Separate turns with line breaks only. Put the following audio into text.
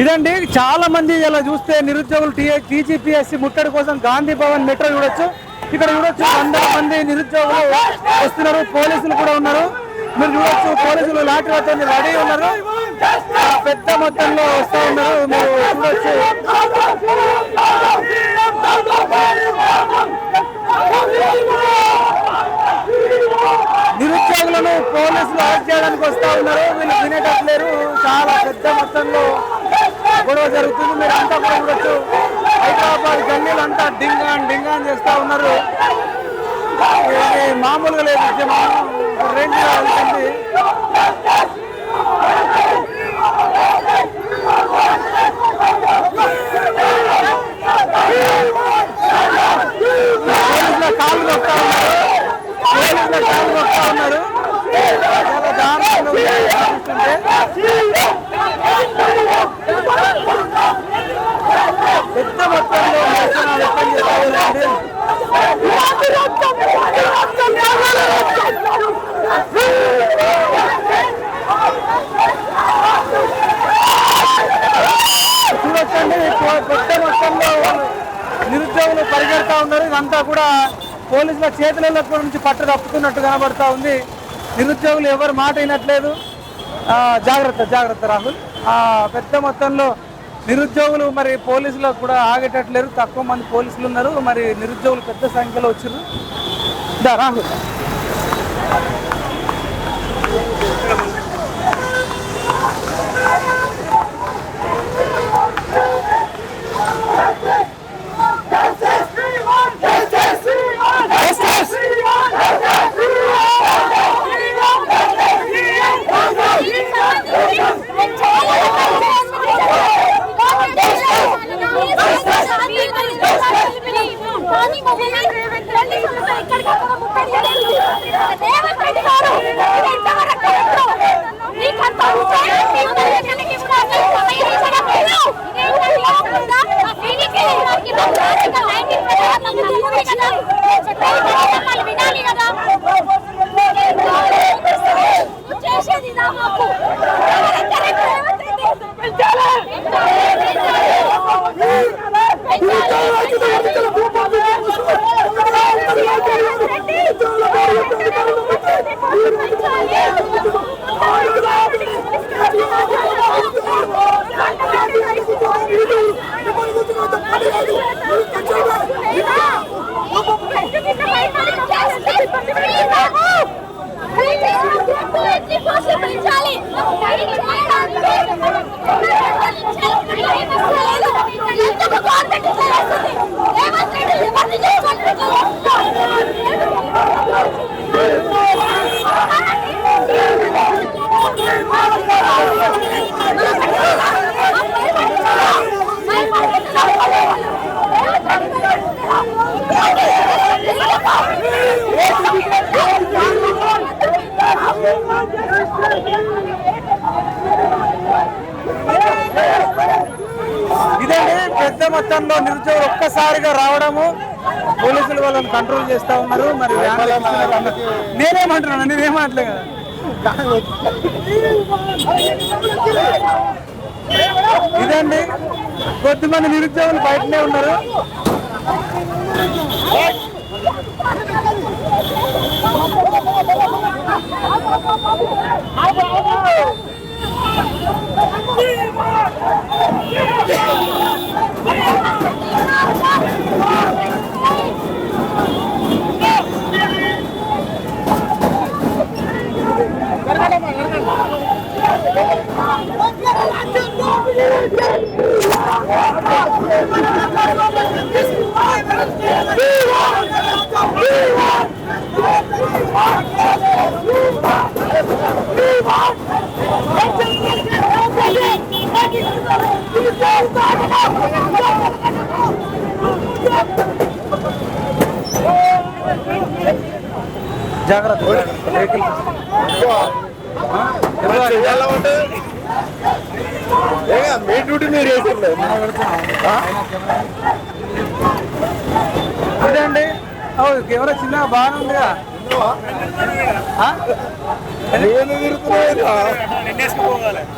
ఇదండి చాలా మంది ఇలా చూస్తే నిరుద్యోగులు టీజీపీఎస్సీ ముట్టడి కోసం గాంధీ భవన్ మెట్రో చూడొచ్చు. ఇక్కడ చూడొచ్చు వందల మంది నిరుద్యోగులు వస్తున్నారు పోలీసులు కూడా ఉన్నారు. మీరు చూడొచ్చు పోలీసులు లాఠీలతో రెడీ ఉన్నారు. పెద్ద మొత్తంలో వస్తూ ఉన్నారు. మీరు చూడొచ్చు. నిరుద్యోగులను పోలీసులు అరెస్ట్ చేయడానికి వస్తూ ఉన్నారు. వీళ్ళు వినేటట్లేరు చాలా పెద్ద మొత్తంలో గొడవ జరుగుతుంది. మీరు అంతా కూడా చూడొచ్చు. హైదరాబాద్ గల్లీలు అంతా డింగా డింగాన్ చేస్తూ ఉన్నారు. మామూలుగా లేదు. ఉద్యమం వెళ్తుంది పోలీసుల కాళ్ళు కొడతా ఉన్నారు పోలీసుల కాళ్ళు కొడతా ఉన్నారు చాలా దారుణంగా ఉంది చూస్తుంటే పెద్ద మొత్తంలో నిరసన వ్యక్తం చేస్తా ఉన్నారండి. చూడొచ్చండి పె- పెద్ద మొత్తంలో నిరుద్యోగులు పరిగెడతా ఉన్నారు. ఇదంతా కూడా పోలీసుల చేతులలో నుంచి పట్టు తప్పుతున్నట్టు కనబడతా ఉంది. నిరుద్యోగులు ఎవరు మాట వినట్లేదు. జాగ్రత్త జాగ్రత్త రాహుల్. పెద్ద మొత్తంలో నిరుద్యోగులు మరి పోలీసులకు కూడా ఆగేటట్లేరు. తక్కువ మంది పోలీసులు ఉన్నారు. మరి నిరుద్యోగులు పెద్ద సంఖ్యలో వచ్చారు రాహుల్. దా రాహుల్
వినాలి కదా చేసేది నా మాకు Thank you.
ఇదండి పెద్ద మొత్తంలో నిరుద్యోగులు ఒక్కసారిగా రావడము పోలీసులు వాళ్ళని కంట్రోల్ చేస్తా ఉన్నారు. మరి. నేనేమంటున్నాను నేనేమంటలే కదా. ఇదండి కొద్దిమంది నిరుద్యోగులు బయటనే ఉన్నారు. జాగ్రత్త వెహికల్
మీ డ్యూటీ మీరు చేసిండే.
ఇదండి కెమెరా చిన్నగా బాగానే ఉందిగా?
తిరుగుతున్నాయి